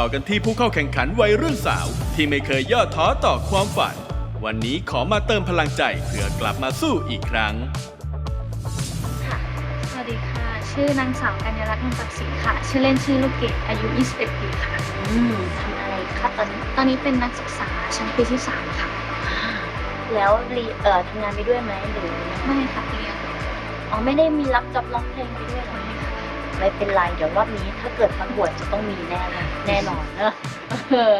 ต่อกันที่ผู้เข้าแข่งขันวัยรุ่นสาว ที่ไม่เคยย่อท้อต่อความฝัน วันนี้ขอมาเติมพลังใจเพื่อกลับมาสู้อีกครั้ง ค่ะ สวัสดีค่ะ ชื่อนางสาวกัญญารัตน์นนท์ศักดิ์ศรีค่ะ ชื่อเล่นชื่อลูกเกดอายุ 21 ปีค่ะ อืมทำอะไรคะตอนนี้ ตอนนี้เป็นนักศึกษาชั้นปีที่ 3 ค่ะอ่าแล้วรีเอ่อทำงานไปด้วยไหมหรือยังไงไม่ค่ะเรียนอ๋อไม่ได้มีรับจ็อบร้องเพลงไปด้วยเหรอไม่ค่ะ ไม่เป็นไร เดี๋ยวรอบนี้ถ้าเกิดประกวดจะต้องมีแน่เลยแน่นอนเนอะเออ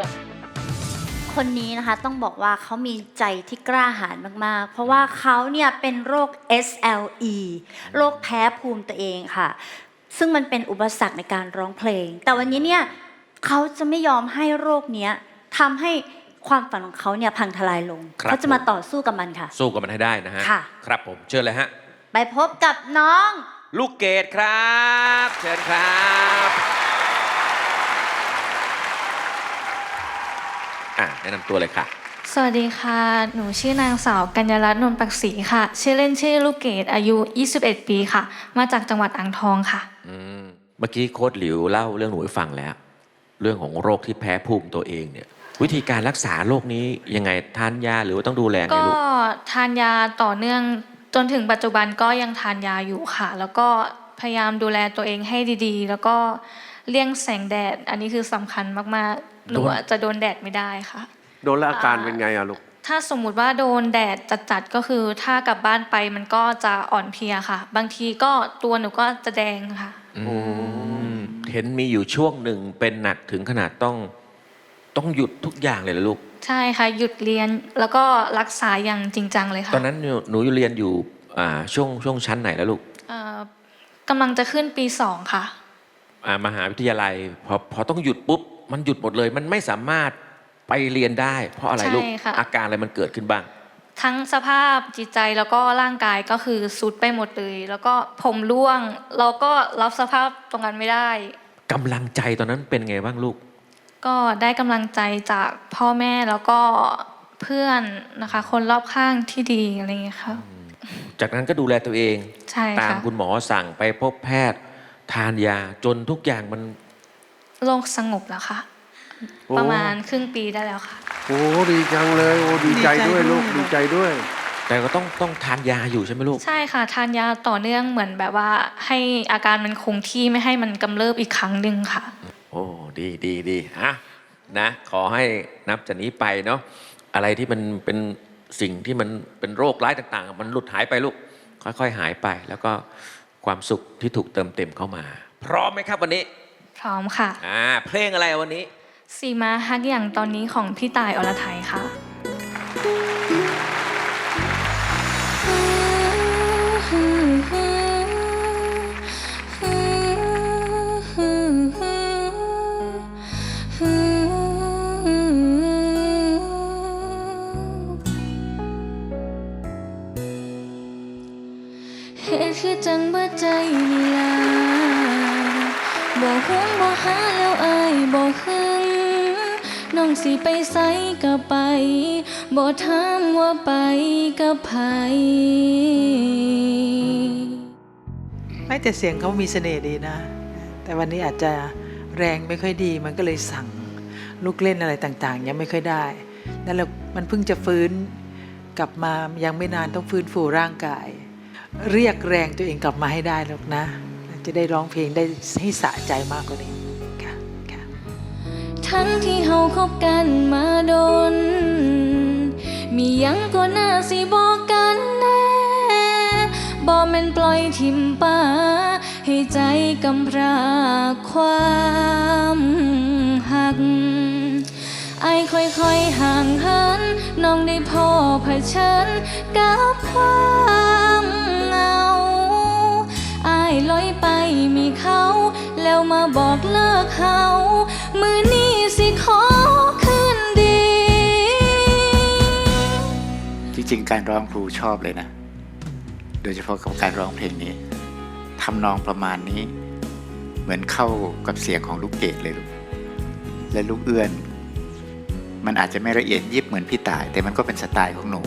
คนนี้นะคะต้องบอกว่าเขามีใจที่กล้าหาญมาก ๆ เพราะว่าเขาเนี่ยเป็นโรค SLE โรคแพ้ภูมิตัวเองค่ะ ซึ่งมันเป็นอุปสรรคในการร้องเพลง แต่วันนี้เนี่ยเขาจะไม่ยอมให้โรคเนี้ยทำให้ความฝันของเขาเนี่ยพังทลายลงครับเขาจะมาต่อสู้กับมันค่ะ สู้กับมันให้ได้นะฮะค่ะครับผมเชิญเลยฮะ ไปพบกับน้อง ลูกเกดครับ เชิญครับอะแนะนำตัวเลยค่ะ สวัสดีค่ะ หนูชื่อนางสาวกัญญารัตน์นนท์ปักศรีค่ะ ชื่อเล่นชื่อลูกเกดอายุ 21 ปีค่ะ มาจากจังหวัดอ่างทองค่ะ อืมเมื่อกี้โค้ดหลิวเล่าเรื่องหนูให้ฟังแล้ว เรื่องของโรคที่แพ้ภูมิตัวเองเนี่ย วิธีการรักษาโรคนี้ยังไงทานยาหรือว่าต้องดูแลไงก็ลูก ทานยาต่อเนื่อง จนถึงปัจจุบันก็ยังทานยาอยู่ค่ะ แล้วก็พยายามดูแลตัวเองให้ดีๆ แล้วก็เลี่ยงแสงแดด อันนี้คือสำคัญมากๆหนูโดนอะจะโดนแดดไม่ได้ค่ะ โดนแล้วอาการเป็นไงอะลูก ถ้าสมมุติว่าโดนแดดจัดๆก็คือถ้ากลับบ้านไปมันก็จะอ่อนเพลียค่ะ บางทีก็ตัวหนูก็จะแดงค่ะ อืมเห็นมีอยู่ช่วงหนึ่งเป็นหนักถึงขนาดต้อง ต้องหยุดทุกอย่างเลยเหรอลูก ใช่ค่ะ หยุดเรียนแล้วก็รักษาอย่างจริงจังเลยค่ะตอนนั้นหนูหนูเรียนอยู่อ่าช่วงช่วงชั้นไหนแล้วลูกเอ่อกำลังจะขึ้นปีสองค่ะ อ่ามหาวิทยาลัยพอพอต้องหยุดปุ๊บมันหยุดหมดเลย มันไม่สามารถไปเรียนได้ เพราะอะไรลูกใช่ค่ะ อาการอะไรมันเกิดขึ้นบ้าง ทั้งสภาพจิตใจแล้วก็ร่างกายก็คือสุดไปหมดเลย แล้วก็ผมร่วง เราก็รับสภาพตรงนั้นไม่ได้ กำลังใจตอนนั้นเป็นไงบ้างลูก ก็ได้กำลังใจจากพ่อแม่แล้วก็เพื่อนนะคะ คนรอบข้างที่ดีอะไรอย่างเงี้ยค่ะ จากนั้นก็ดูแลตัวเองใช่ตามค่ะคุณหมอสั่งไปพบแพทย์ ทานยาจนทุกอย่างมันโรคสงบแล้วค่ะ โอ้ ประมาณครึ่งปีได้แล้วค่ะ โอ้ดีจังเลยโอ้ดีใจด้วยลูกดีใจด้วย แต่ก็ต้องต้องทานยาอยู่ใช่ไหมลูก ใช่ค่ะ ทานยาต่อเนื่องเหมือนแบบว่า ให้อาการมันคงที่ไม่ให้มันกำเริบอีกครั้งหนึ่งค่ะ โอ้ดีดีดีอะนะขอให้นับจากนี้ไปเนาะอะไรที่มันเป็นสิ่งที่มันเป็นโรคร้ายต่าง ๆ มันหลุดหายไปลูก ค่อยๆหายไป แล้วก็ความสุขที่ถูกเติมเต็มเข้ามา พร้อมไหมครับวันนี้ พร้อมค่ะ อ่าเพลงอะไรวันนี้ สีมาฮักอย่างตอนนี้ของพี่ตายอรไทยค่ะ ก็ไปบ่ถามว่าไปกับไผไม่แต่เสียงเขามีเสน่ห์ดีนะ แต่วันนี้อาจจะแรงไม่ค่อยดีมันก็เลยสั่งลูกเล่นอะไรต่างๆ ยังไม่ค่อยได้นั่นแหละมันเพิ่งจะฟื้นกลับมายังไม่นานต้องฟื้นฟูร่างกาย เรียกแรงตัวเองกลับมาให้ได้ลูกนะ จะได้ร้องเพลงได้ให้สะใจมากกว่านี้ ทั้งที่เฮาคบกันมาโดน มียังก็น่าสิบอกกันแน่บ่แม่นปล่อยทิมป้า ให้ใจกำพร้าความหักไอายค่อยๆห่างเหินน้องได้พอเผชิญกับความเหงาไอลอยไปมีเขา แล้วมาบอกเลิกเขา มือนี้สิขอคืนดี จริงๆ การร้องครูชอบเลยนะ โดยเฉพาะกับการร้องเพลงนี้ทำนองประมาณนี้ เหมือนเข้ากับเสียงของลูกเกดเลยลูกและลูกเอื้อน มันอาจจะไม่ละเอียดยิบเหมือนพี่ต่าย แต่มันก็เป็นสไตล์ของหนู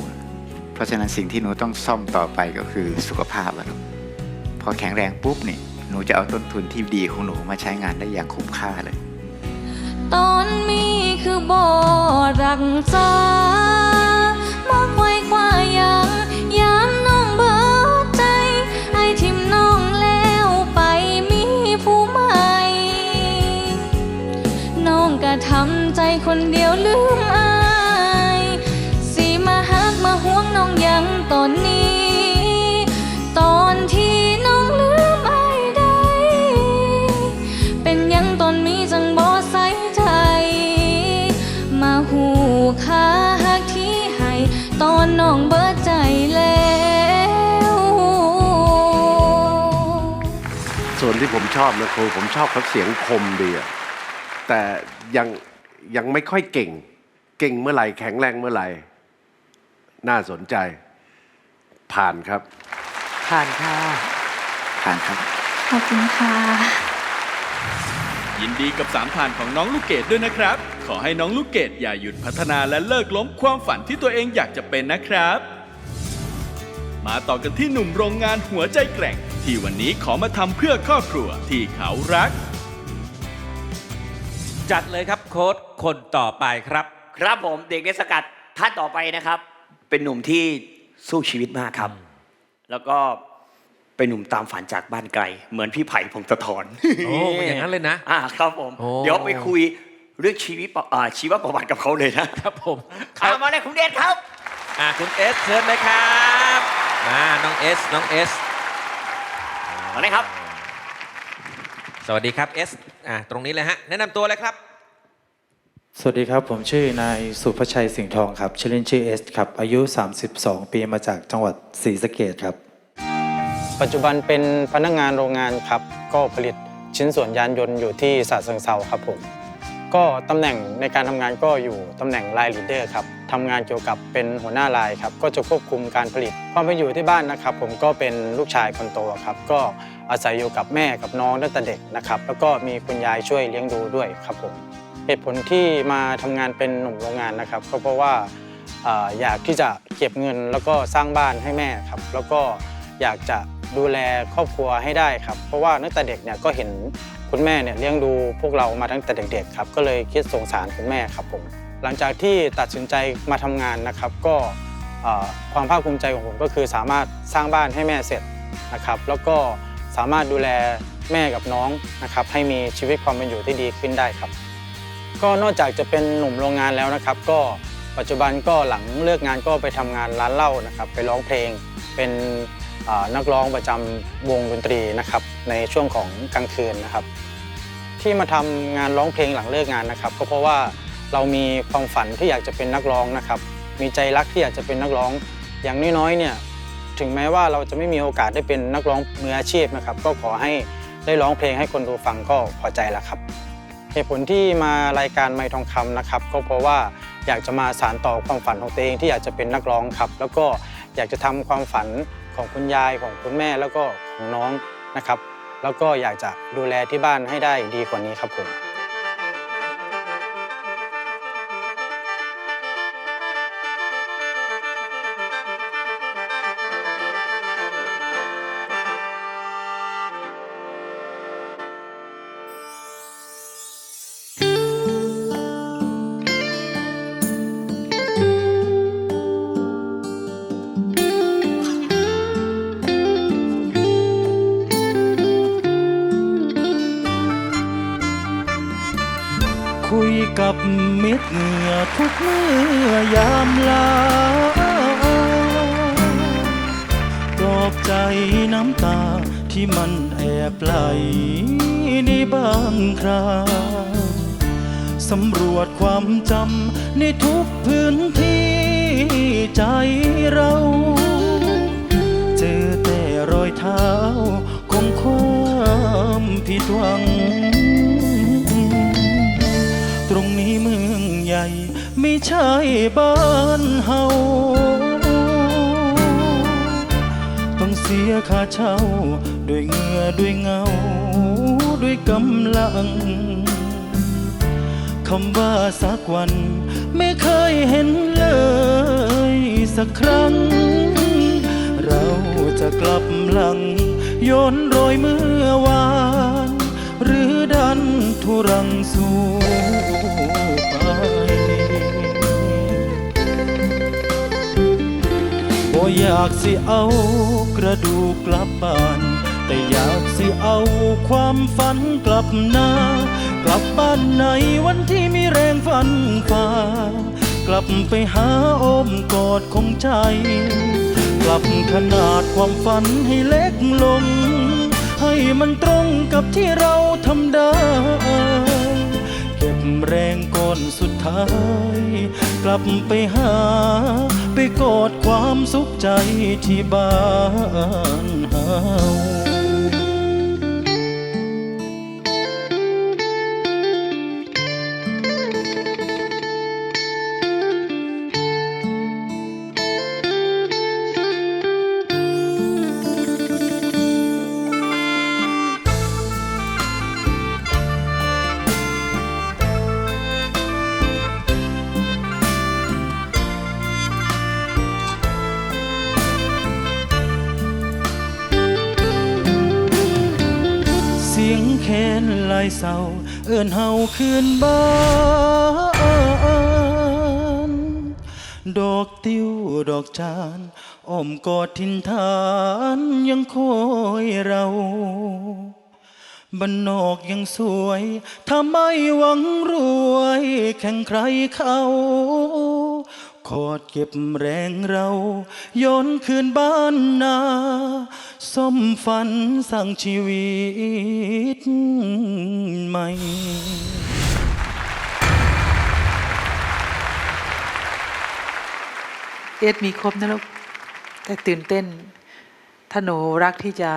เพราะฉะนั้นสิ่งที่หนูต้องซ่อมต่อไปก็คือสุขภาพอะลูกพอแข็งแรงปุ๊บนี่ หนูจะเอาต้นทุนที่ดีของหนูมาใช้งานได้อย่างคุ้มค่าเลย ตอนมีคือบ่รักษา ผมชอบนะครูผมชอบเขาเสียงคมดีอะแต่ยังยังไม่ค่อยเก่ง เก่งเมื่อไหร่แข็งแรงเมื่อไหร่ น่าสนใจ ผ่านครับ ผ่านค่ะ ผ่านครับ ขอบคุณค่ะ ยินดีกับสามผ่านของน้องลูกเกดด้วยนะครับ ขอให้น้องลูกเกดอย่าหยุดพัฒนาและเลิกล้มความฝันที่ตัวเองอยากจะเป็นนะครับ มาต่อกันที่หนุ่มโรงงานหัวใจแกร่ง ที่วันนี้ขอมาทำเพื่อครอบครัวที่เขารัก จัดเลยครับโค้ดคนต่อไปครับ ครับผมเด็กในสกัดท่านต่อไปนะครับ เป็นหนุ่มที่สู้ชีวิตมากครับ แล้วก็เป็นหนุ่มตามฝันจากบ้านไกล เหมือนพี่ไผ่พงศธรโอ้เป็นอย่างนั้นเลยนะ อ่าครับผม โอ้ เดี๋ยวไปคุยเรื่องชีวิตประอ่าชีวประวัติกับเขาเลยนะครับผมครัตาบมมาเลยคุณเดชครับ อะคุณเอสเชิญเลยครับมาน้องเอสน้องเอส มาเลยครับ สวัสดีครับเอสอะตรงนี้เลยฮะ แนะนำตัวเลยครับ สวัสดีครับ ผมชื่อนายสุภชัยสิงห์ทองครับ ชื่อเล่นชื่อเอสครับ อายุ 32 ปีมาจากจังหวัดศรีสะเกดครับ ปัจจุบันเป็นพนักงานโรงงานครับ ก็ผลิตชิ้นส่วนยานยนต์อยู่ที่สาเชิงเซาครับผม ก็ตำแหน่งในการทำงานก็อยู่ตำแหน่งไลน์ลีดเดอร์ครับทำงานเกี่ยวกับเป็นหัวหน้าไลน์ครับก็จะควบคุมการผลิตพอไปอยู่ที่บ้านนะครับ ผมก็เป็นลูกชายคนโตครับก็อาศัยอยู่กับแม่กับน้องตั้งแต่เด็กนะครับแล้วก็มีคุณยายช่วยเลี้ยงดูด้วยครับผมเหตุผลที่มาทำงานเป็นหนุ่มโรงงานนะครับ ก็เพราะว่าเอ่ออยากที่จะเก็บเงินแล้วก็สร้างบ้านให้แม่ครับ แล้วก็อยากจะดูแลครอบครัวให้ได้ครับ เพราะว่าตั้งแต่เด็กเนี่ยก็เห็น คุณแม่เนี่ยเลี้ยงดูพวกเรามาตั้งแต่เด็กๆครับก็เลยคิดสงสารคุณแม่ครับผมหลังจากที่ตัดสินใจมาทำงานนะครับ ก็ความภาคภูมิใจของผมก็คือสามารถสร้างบ้านให้แม่เสร็จนะครับ แล้วก็สามารถดูแลแม่กับน้องนะครับให้มีชีวิตความเป็นอยู่ที่ดีขึ้นได้ครับ ก็นอกจากจะเป็นหนุ่มโรงงานแล้วนะครับ ก็ปัจจุบันก็หลังเลิกงานก็ไปทำงานร้านเหล้านะครับ ไปร้องเพลงเป็น นักร้องประจำวงดนตรีนะครับในช่วงของกลางคืนนะครับ ที่มาทำงานร้องเพลงหลังเลิกงานนะครับ ก็เพราะว่าเรามีความฝันที่อยากจะเป็นนักร้องนะครับ มีใจรักที่อยากจะเป็นนักร้อง อย่างน้อยๆเนี่ยถึงแม้ว่าเราจะไม่มีโอกาสได้เป็นนักร้องมืออาชีพนะครับ ก็ขอให้ได้ร้องเพลงให้คนดูฟังก็พอใจแล้วครับเหตุผลที่มารายการไม่ทองคำนะครับ ก็เพราะว่าอยากจะมาสานต่อความฝันของตัวเองที่อยากจะเป็นนักร้องครับ แล้วก็อยากจะทำความฝัน ของคุณยายของคุณแม่แล้วก็ของน้องนะครับ แล้วก็อยากจะดูแลที่บ้านให้ได้ดีกว่านี้ครับผม เหงื่อทุกเมื่อยามลาปลอบใจน้ำตาที่มันแอบไหลในบางคราสำรวจความจำในทุกพื้นที่ใจเรา เจอแต่รอยเท้าของความผิดหวัง ไม่ใช่บ้านเฮาต้องเสียค่าเช่าด้วยเหงื่อด้วยเงา ด้วยกำลังคำว่าสักวัน ไม่เคยเห็นเลยสักครั้ง เราจะกลับหลังโย้อนรอยเมื่อวาน หรือดันทุรังสู้ไป อยากสิเอากระดูกกลับบ้าน แต่อยากสิเอาความฝันกลับหน้ากลับบ้านในวันที่มีแรงฝันฝ่ากลับไปหาอ้อมกอดของใจ กลับขนาดความฝันให้เล็กลง ให้มันตรงกับที่เราทำได้เก็บแรงก่อนสุดท้าย กลับไปหาไปกอด ความสุขใจที่บ้านเฮา ศร้า เอิ้นเฮาคืนบ้านดอกติวดอกจานอ้อมกอดทินฐานยังคอยเราบ้านนอกยังสวย ถ้าไม่หวังรวย แข่งใครเขา ขอดเก็บแรงเราย้อนคืนบ้านนาสมฝันสร้างชีวิตใหม่ เอสมีครบนะลูกแต่ตื่นเต้น ถ้าหนูรักที่จะ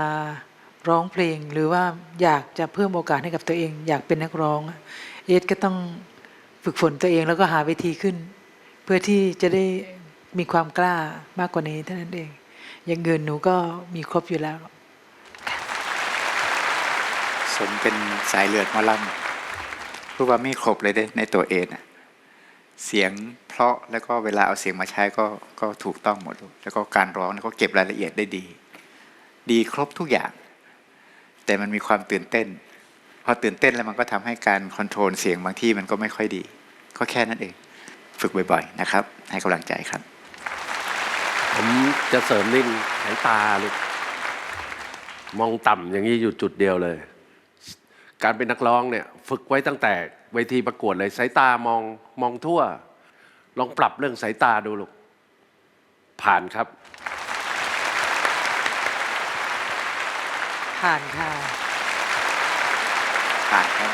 ร้องเพลง หรือว่าอยากจะเพิ่มโอกาสให้กับตัวเอง อยากเป็นนักร้อง เอสก็ต้องฝึกฝนตัวเองแล้วก็หาเวทีขึ้น เพื่อที่จะได้มีความกล้ามากกว่านี้เท่านั้นเอง อย่างเงินหนูก็มีครบอยู่แล้ว สมเป็นสายเลือดมอลำพูดว่าไม่ครบเลยเด้ในตัวเองอะเสียงเพราะแล้วก็เวลาเอาเสียงมาใช้ก็ก็ถูกต้องหมดลูกแล้วก็การร้องก็เก็บรายละเอียดได้ดี ดีครบทุกอย่าง แต่มันมีความตื่นเต้น พอตื่นเต้นแล้วมันก็ทำให้การคอนโทรลเสียงบางที่มันก็ไม่ค่อยดี ก็แค่นั้นเอง ฝึกบ่อยๆนะครับ ให้กำลังใจครับ ผมจะเสริมนิ่งสายตาลูกมองต่ำอย่างนี้อยู่จุดเดียวเลย การเป็นนักร้องเนี่ยฝึกไว้ตั้งแต่เวทีประกวดเลยสายตามองมองทั่ว ลองปรับเรื่องสายตาดูลูกผ่านครับ ผ่านค่ะ ผ่านครับ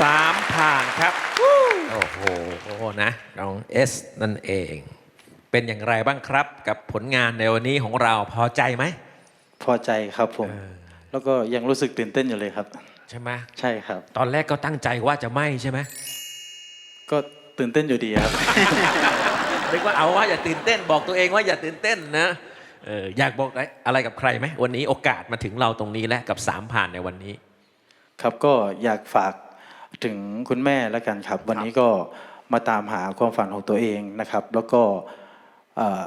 สามผ่านครับ โอ้โหนะน้องเอสนั่นเอง เป็นอย่างไรบ้างครับ กับผลงานในวันนี้ของเราพอใจไหม พอใจครับผม แล้วก็ยังรู้สึกตื่นเต้นอยู่เลยครับ ใช่ไหมใช่ครับ ตอนแรกก็ตั้งใจว่าจะไม่ใช่ไหมก็ตื่นเต้นอยู่ดีครับนึกว่าเอาว่าอย่าตื่นเต้นบอกตัวเองว่าอย่าตื่นเต้นนะเอออยากบอกอะไรกับใครไหมวันนี้โอกาสมาถึงเราตรงนี้แล้วกับสามผ่านในวันนี้ ครับก็อยากฝาก ถึงคุณแม่แล้วกันครับ วันนี้ก็มาตามหาความฝันของตัวเองนะครับ แล้วก็เอ่อ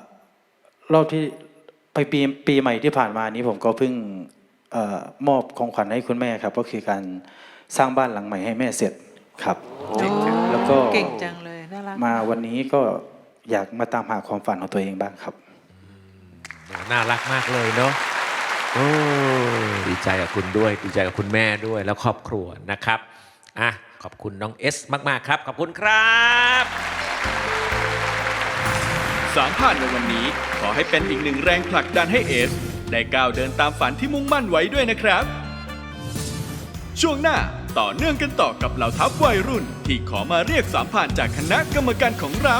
รอบที่ไปปีปีใหม่ที่ผ่านมานี้ผมก็เพิ่งเออมอบของขวัญให้คุณแม่ครับ ก็คือการสร้างบ้านหลังใหม่ให้แม่เสร็จครับแล้วก็เก่งจังเลยน่ารักมาวันนี้ก็อยากมาตามหาความฝันของตัวเองบ้างครับ น่ารักมากเลยเนาะโอ้ดีใจกับคุณด้วย ดีใจกับคุณแม่ด้วยแล้วครอบครัวนะครับ อะขอบคุณน้องเอสมาก ๆ ครับ ขอบคุณครับสามผ่านในวันนี้ ขอให้เป็นอีกหนึ่งแรงผลักดันให้เอส ได้ก้าวเดินตามฝันที่มุ่งมั่นไว้ด้วยนะครับ ช่วงหน้าต่อเนื่องกันต่อกับเหล่าทัพวัยรุ่น ที่ขอมาเรียกสามผ่านจากคณะกรรมการของเรา